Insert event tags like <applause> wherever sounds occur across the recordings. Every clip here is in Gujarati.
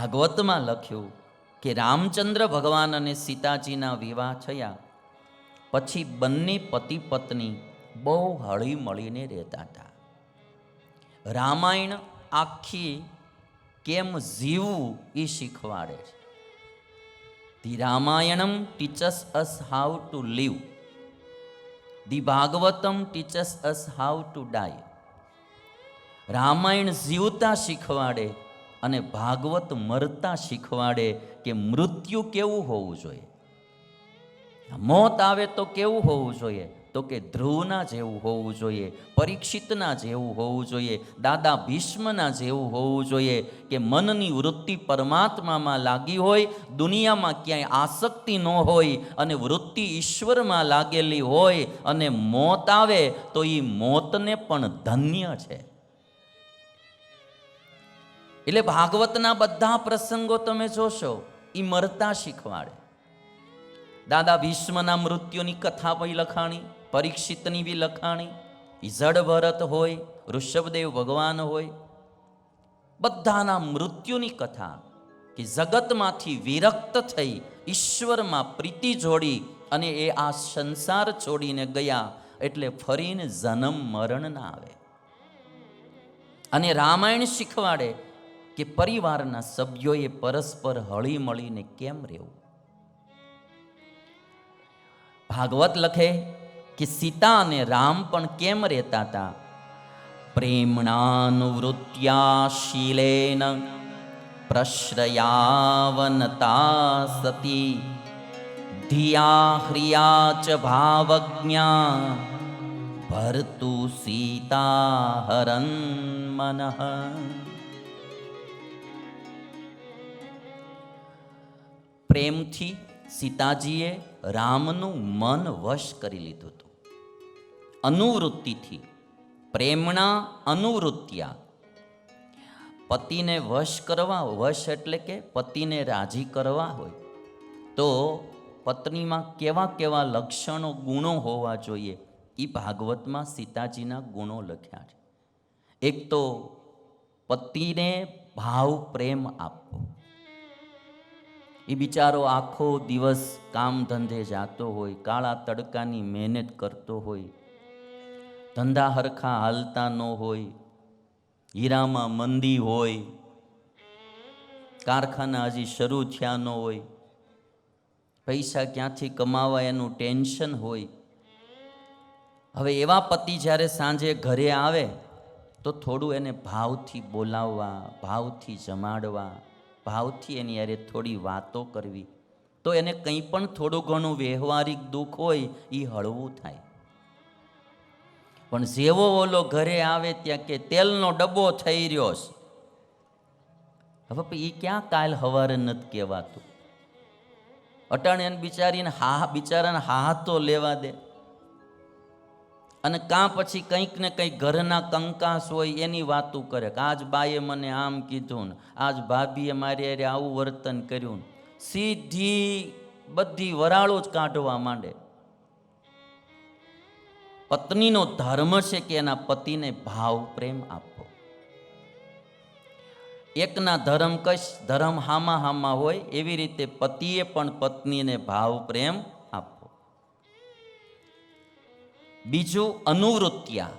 ભાગવતમાં લખ્યું કે રામચંદ્ર ભગવાન અને સીતાજીના વિવાહ થયા. પછી બંને પતિ પત્ની બહુ હળી મળીને રહેતા હતા. રામાયણ આખી કેમ જીવવું એ શીખવાડે છે. The Ramayanam teaches us how to live. The Bhagavatam teaches us how to die. Ramayan જીવતા શીખવાડે અને ભાગવત મરતા શીખવાડે કે મૃત્યુ કેવું હોવું જોઈએ? મોત આવે તો કેવું હોવું જોઈએ? તો કે ધ્રુવના જેવું હોવું જોઈએ, પરીક્ષિતના જેવું હોવું જોઈએ, દાદા ભીષ્મના જેવું હોવું જોઈએ કે મનની વૃત્તિ પરમાત્મામાં લાગી હોય, દુનિયામાં ક્યાંય આસક્તિ ન હોય અને વૃત્તિ ઈશ્વરમાં લાગેલી હોય અને મોત આવે તો એ મોતને પણ ધન્ય છે. એટલે ભાગવતના બધા પ્રસંગો તમે જોશો એ મરતા શીખવાડે. દાદા ભીષ્મના મૃત્યુની કથા પણ લખાણી, પરીક્ષિતની બી લખાણી જડ ભરત હોય, ઋષભદેવ ભગવાન હોય, બધાના મૃત્યુની કથા, કે જગતમાંથી વિરક્ત થઈ ઈશ્વરમાં પ્રીતિ જોડી અને એ આ સંસાર છોડીને ગયા, એટલે ફરીને જન્મ મરણ ના આવે. અને રામાયણ શીખવાડે કે પરિવારના સભ્યોએ પરસ્પર હળી મળીને કેમ રહેવું? ભાગવત લખે કે સીતા અને રામ પણ કેમ રહેતા હતા? પ્રેમણાનુવૃત્યા શીલેન પ્રશ્રયાવનતા સતી ધિયા હ્રિયા ચ ભાવજ્ઞા, ભરતુ સીતા હરન મનઃ પ્રેમથી સીતાજીએ રામનું મન વશ કરી લીધું હતું. અનુવૃત્તિથી પ્રેમણા અનુવૃત્યા પતિને વશ કરવા, વશ એટલે કે પતિને રાજી કરવા હોય. તો પત્નીમાં કેવા કેવા લક્ષણો, ગુણો હોવા જોઈએ એ ભાગવતમાં સીતાજીના ગુણો લખ્યા છે. એક તો પતિને ભાવ પ્રેમ આપવો. એ બિચારો આખો દિવસ કામ ધંધે જાતો હોય, કાળા તડકાની મહેનત કરતો હોય, ધંધા હરખા હાલતા ન હોય, હીરામાં મંદી હોય, કારખાના હજી શરૂ થયા ન હોય, પૈસા ક્યાંથી કમાવા એનું ટેન્શન હોય. હવે એવા પતિ જ્યારે સાંજે ઘરે આવે, તો થોડું એને ભાવથી બોલાવવા, ભાવથી જમાડવા ભાવથી એની યારે થોડી વાતો કરવી. તો એને કંઈ પણ થોડું ઘણું વ્યવહારિક દુઃખ હોય એ હળવું થાય. પણ જેવો ઓલો ઘરે આવે ત્યાં કે તેલનો ડબ્બો થઈ રહ્યો છે. હવે એ ક્યાં કાલ હવારે નથી કહેવાતું. અટાણે બિચારીને હા, બિચારાને હા તો લેવા દે. અને કાં પછી કંઈક ને કંઈક ઘરના કંકાસ હોય એની વાતું કરે કે આજ બાએ મને આમ કીધું ને, આજ ભાભીએ મારી અરે આવું વર્તન કર્યું ને. સીધી બધી વરાળો જ કાઢવા માંડે. પત્નીનો ધર્મ છે કે એના પતિને ભાવ પ્રેમ આપવો. એકના ધર્મ કશ ધર્મ હામા હામા હોય એવી રીતે પતિએ પણ પત્નીને ભાવ પ્રેમ બીજું અનુવૃત્યા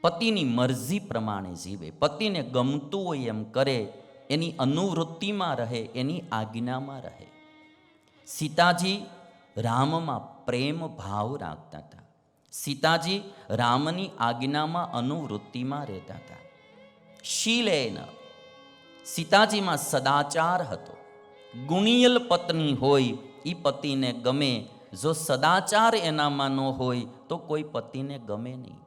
પતિની મરજી પ્રમાણે જીવે. પતિને ગમતું હોય એમ કરે, એની અનુવૃત્તિમાં રહે, એની આજ્ઞામાં રહે. સીતાજી રામમાં પ્રેમ ભાવ રાખતા હતા. સીતાજી રામની આજ્ઞામાં અનુવૃત્તિમાં રહેતા હતા. શીલેન. સીતાજીમાં સદાચાર હતો. ગુણિયલ પત્ની હોય એ પતિને ગમે જો સદાચાર એનામાં ન હોય, તો કોઈ પતિને ગમે નહીં.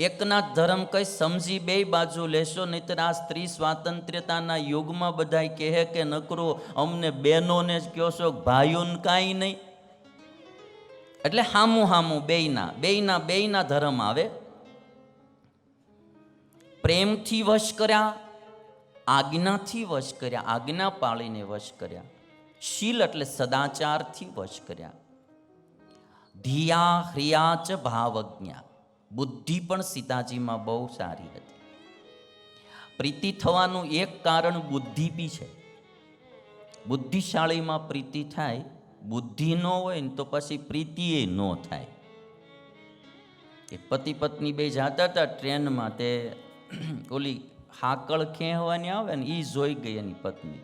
એકના ધર્મ કઈ સમજી બે બાજુ લેશો, નહીતર આ સ્ત્રી સ્વાતંત્ર્યતાના યુગમાં બધાય કહે કે, નકરો, અમને બહેનોને જ કહો છો, ભાઈઓને કાંઈ નહીં. એટલે હામું હામું બેયના બેયના બેયના ધર્મ આવે. પ્રેમથી વશ કર્યા, આજ્ઞાથી વશ કર્યા, આજ્ઞા પાળીને વશ કર્યા. શીલ એટલે સદાચારથી વશ કર્યા. ધિયા હ્રિયા ચ ભાવજ્ઞા. બુદ્ધિ પણ સીતાજીમાં બહુ સારી હતી. પ્રીતિ થવાનું એક કારણ બુદ્ધિ બી છે. બુદ્ધિશાળીમાં પ્રીતિ થાય, બુદ્ધિ ન હોય ને તો પછી પ્રીતિએ ન થાય. એ પતિ પત્ની બે જાતા હતા ટ્રેનમાં તે <clears throat> ઓલી હાકળ ખેંચવાની આવે ને એ જોઈ ગઈ એની પત્ની.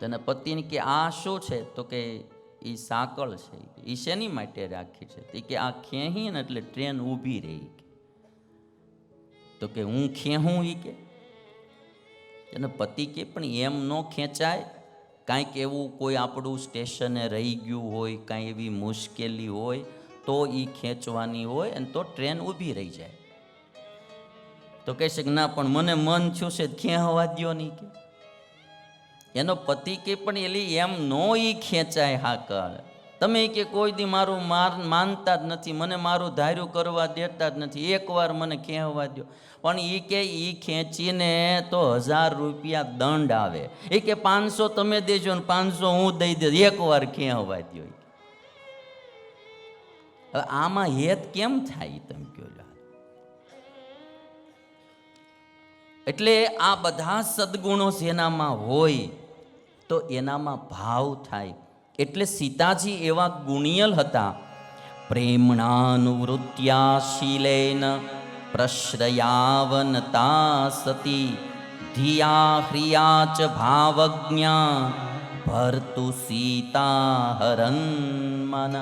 તેના પતિને કે આ શું છે? તો કે એ સાંકળ છે એ શેની માટે રાખી છે? તે કે આ ખેંચી ને એટલે ટ્રેન ઊભી રહી તો કે હું ખેહું એ કે? એને પતિ કે પણ એમ ન ખેંચાય? કાંઈક એવું કોઈ આપણું સ્ટેશને રહી ગયું હોય, કાંઈ એવી મુશ્કેલી હોય, તો એ ખેંચવાની હોય અને તો ટ્રેન ઊભી રહી જાય. તો કહેશે કે ના, પણ મને મન થયું છે ખેંચવા દ્યો નહીં કે. એનો પતિ કે પણ એલી એમ નો ઈ ખેંચાય હાકળ તમે કે કોઈ દી મારું માર માનતા જ નથી, મને મારું ધાર્યું કરવા દેતા જ નથી, એકવાર મને ખેંચવા દો પણ એ કે એ ખેંચીને તો હજાર રૂપિયા દંડ આવે. એ કે પાંચસો તમે દેજો ને પાંચસો હું દઈ દે એકવાર ખેંચવા દો હવે આમાં હેત કેમ થાય તમે કહો. એટલે આ બધા સદગુણો જેનામાં હોય તો એનામાં ભાવ થાય. એટલે સીતાજી એવા ગુણિયલ હતા. પ્રેમણાનુવૃત્યા પ્રશ્રયાવનતા સતી, ધિયા હ્રિયા ચ ભાવજ્ઞા, ભર્તુ સીતા હરન મન.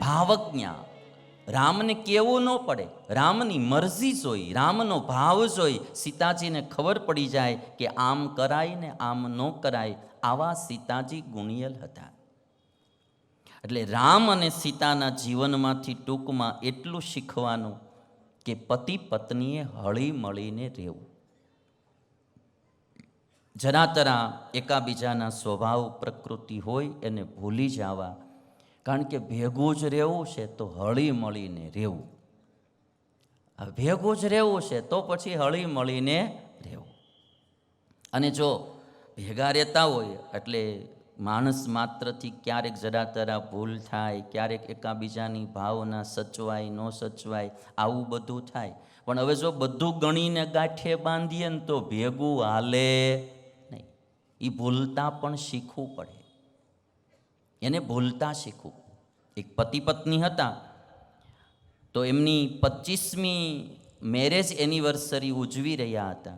ભાવજ્ઞા રામને કેવું ન પડે? રામની મરજી જોઈ, રામનો ભાવ જોઈ સીતાજીને ખબર પડી જાય કે આમ કરાય ને આમ ન કરાય, આવા સીતાજી ગુણિયલ હતા. એટલે રામ અને સીતાના જીવનમાંથી ટૂંકમાં એટલું શીખવાનું કે પતિ પત્નીએ હળી મળીને રહેવું. જરા તરા એકાબીજાના સ્વભાવ પ્રકૃતિ હોય એને ભૂલી જવા કારણ કે ભેગું જ રહેવું છે તો હળી મળીને રહેવું. ભેગું જ રહેવું છે તો પછી હળી મળીને રહેવું. અને જો ભેગા રહેતા હોય, એટલે માણસ માત્રથી ક્યારેક જરા તરા ભૂલ થાય, ક્યારેક એકાબીજાની ભાવના સચવાય, ન સચવાય, આવું બધું થાય. પણ હવે જો બધું ગણીને ગાંઠે બાંધીએ ને તો ભેગું હાલે નહીં. એ ભૂલતા પણ શીખવું પડે. એને ભૂલતા શીખવું. એક પતિ પત્ની હતા, તો એમની પચીસમી મેરેજ એનિવર્સરી ઉજવી રહ્યા હતા.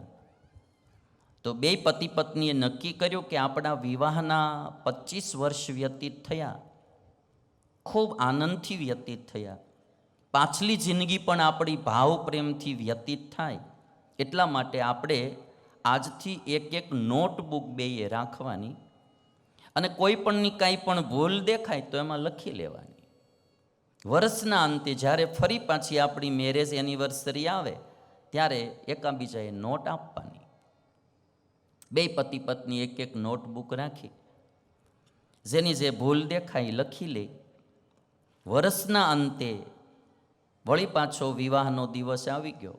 તો બે પતિ પત્નીએ નક્કી કર્યું કે આપણા વિવાહના પચીસ વર્ષ વ્યતીત થયા. ખૂબ આનંદથી વ્યતીત થયા. પાછલી જિંદગી પણ આપણી ભાવ પ્રેમથી વ્યતીત થાય. એટલા માટે આપણે આજથી એક એક નોટબુક બેએ રાખવાની. અને કોઈ પણની કાંઈ પણ ભૂલ દેખાય તો એમાં લખી લેવાની. વર્ષના અંતે જ્યારે ફરી પાછી આપણી મેરેજ એનિવર્સરી આવે, ત્યારે એકાબીજાએ નોટ આપવાની. બે પતિ પત્ની એક એક નોટબુક રાખી. જેની જે ભૂલ દેખાય લખી લે. વર્ષના અંતે વળી પાછો વિવાહનો દિવસ આવી ગયો.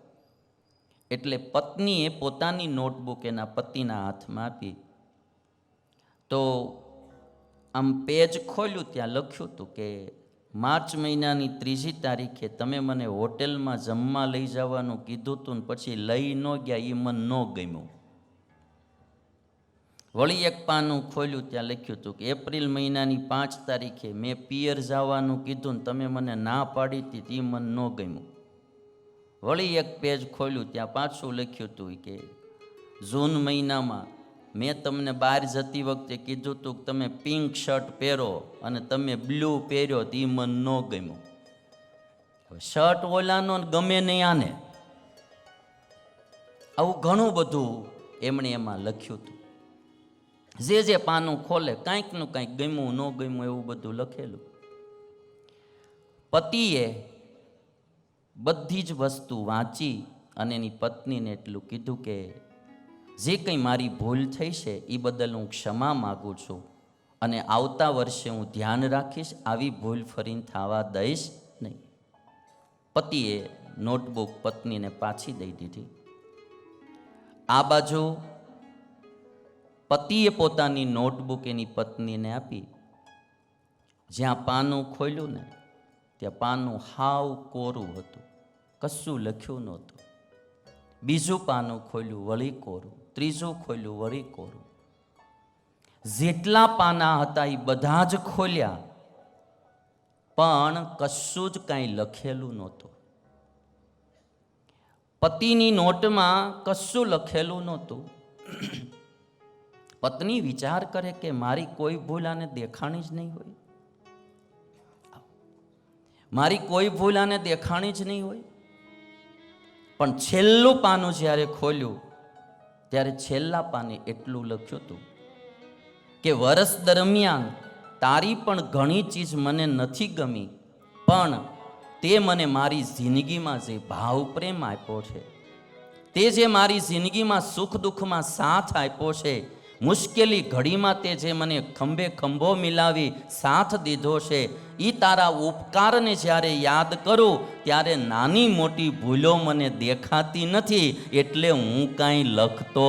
એટલે પત્નીએ પોતાની નોટબુક એના પતિના હાથમાં આપી. તો આમ પેજ ખોલ્યું ત્યાં લખ્યું હતું કે, માર્ચ મહિનાની ત્રીજી તારીખે તમે મને હોટેલમાં જમવા લઈ જવાનું કીધું હતું ને પછી લઈ ન ગયા એ મને ન ગમ્યું. વળી એક પાનું ખોલ્યું ત્યાં લખ્યું હતું કે, એપ્રિલ મહિનાની પાંચ તારીખે મેં પિયર જવાનું કીધું ને તમે મને ના પાડી હતી એ મને ન ગમ્યું. વળી એક પેજ ખોલ્યું ત્યાં પાછું લખ્યું હતું કે, જૂન મહિનામાં મેં તમને બહાર જતી વખતે કીધું હતું કે તમે પિંક શર્ટ પહેરો અને તમે બ્લુ પહેર્યો તો એ મન ન ગમ્યું. શર્ટ ઓલાનો ગમે નહીં આને. આવું ઘણું બધું એમણે એમાં લખ્યું હતું. જે જે પાનું ખોલે કાંઈકનું કાંઈક ગમ્યું, ન ગમ્યું એવું બધું લખેલું. પતિએ બધી જ વસ્તુ વાંચી અને એની પત્નીને એટલું કીધું કે જે કંઈ મારી ભૂલ થઈ છે, એ બદલ હું ક્ષમા માગું છું. અને આવતા વર્ષે હું ધ્યાન રાખીશ, આવી ભૂલ ફરીને થવા દઈશ નહીં. પતિએ નોટબુક પત્નીને પાછી દઈ દીધી. આ બાજુ પતિએ પોતાની નોટબુક એની પત્નીને આપી. જ્યાં પાનું ખોલ્યું ને, ત્યાં પાનું હાવ કોરું હતું. કશું લખ્યું નહોતું. બીજું પાનું ખોલ્યું, વળી કોરું. ત્રીજું ખોલ્યું, વળી કોરું. જેટલા પાના હતા એ બધા જ ખોલ્યા, પણ કશું જ કાંઈ લખેલું નહોતું. પતિની નોટમાં કશું લખેલું નહોતું. પત્ની વિચાર કરે કે મારી કોઈ ભૂલ આને દેખાણી જ નહીં હોય. મારી કોઈ ભૂલ આને દેખાણી જ નહીં હોય. પણ છેલ્લું પાનું જ્યારે ખોલ્યું, ત્યારે છેલ્લા પાને એટલું લખ્યું હતું કે વર્ષ દરમિયાન તારી પણ ઘણી ચીજ મને નથી ગમી, પણ તે મને મારી જિંદગીમાં જે ભાવ પ્રેમ આપ્યો છે, તે જે મારી જિંદગીમાં સુખ દુઃખમાં સાથ આપ્યો છે, મુશ્કેલી ઘડીમાં તે જે મને ખંભે ખંભો મિલાવી સાથ દીધો છે એ તારા ઉપકારને જ્યારે યાદ કરું, ત્યારે નાની મોટી ભૂલો મને દેખાતી નથી, એટલે હું કાંઈ લખતો